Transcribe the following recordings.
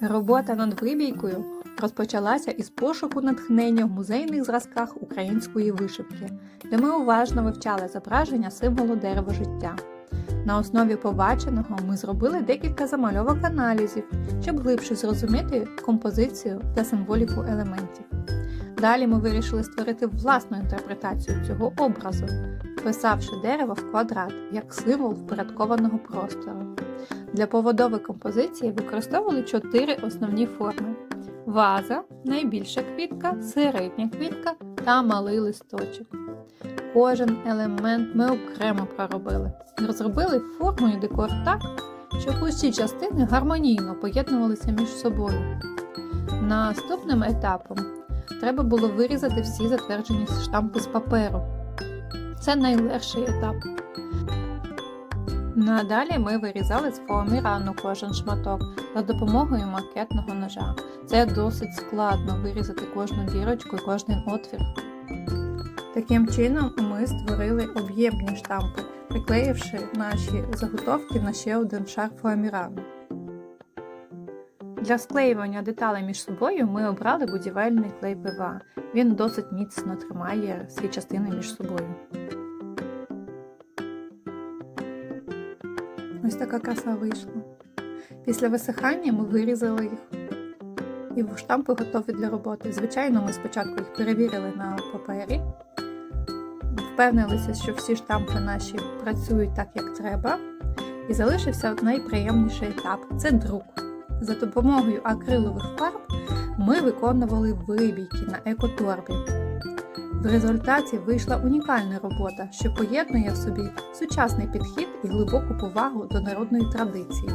Робота над вибійкою розпочалася із пошуку натхнення в музейних зразках української вишивки, де ми уважно вивчали зображення символу дерева життя. На основі побаченого ми зробили декілька замальовок аналізів, щоб глибше зрозуміти композицію та символіку елементів. Далі ми вирішили створити власну інтерпретацію цього образу, вписавши дерево в квадрат як символ впорядкованого простору. Для поводової композиції використовували чотири основні форми: ваза, найбільша квітка, середня квітка та малий листочок. Кожен елемент ми окремо проробили. Розробили форму і декор так, щоб усі частини гармонійно поєднувалися між собою. Наступним етапом треба було вирізати всі затверджені штампи з паперу. Це найлегший етап. Надалі ми вирізали з фоамірану кожен шматок за допомогою макетного ножа. Це досить складно вирізати кожну дірочку і кожний отвір. Таким чином ми створили об'ємні штампи, приклеївши наші заготовки на ще один шар фоамірану. Для склеювання деталей між собою ми обрали будівельний клей ПВА. Він досить міцно тримає всі частини між собою. Ось така краса вийшла. Після висихання ми вирізали їх. І штампи готові для роботи. Звичайно, ми спочатку їх перевірили на папері, впевнилися, що всі штампи наші працюють так, як треба. І залишився найприємніший етап це друк. За допомогою акрилових фарб ми виконували вибійки на екоторбі. В результаті вийшла унікальна робота, що поєднує в собі сучасний підхід і глибоку повагу до народної традиції.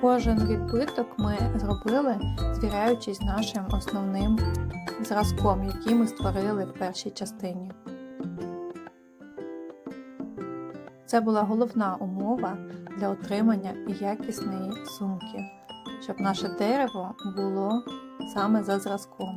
Кожен відбиток ми зробили, звіряючись нашим основним зразком, який ми створили в першій частині. Це була головна умова для отримання якісної сумки, щоб наше дерево було саме за зразком.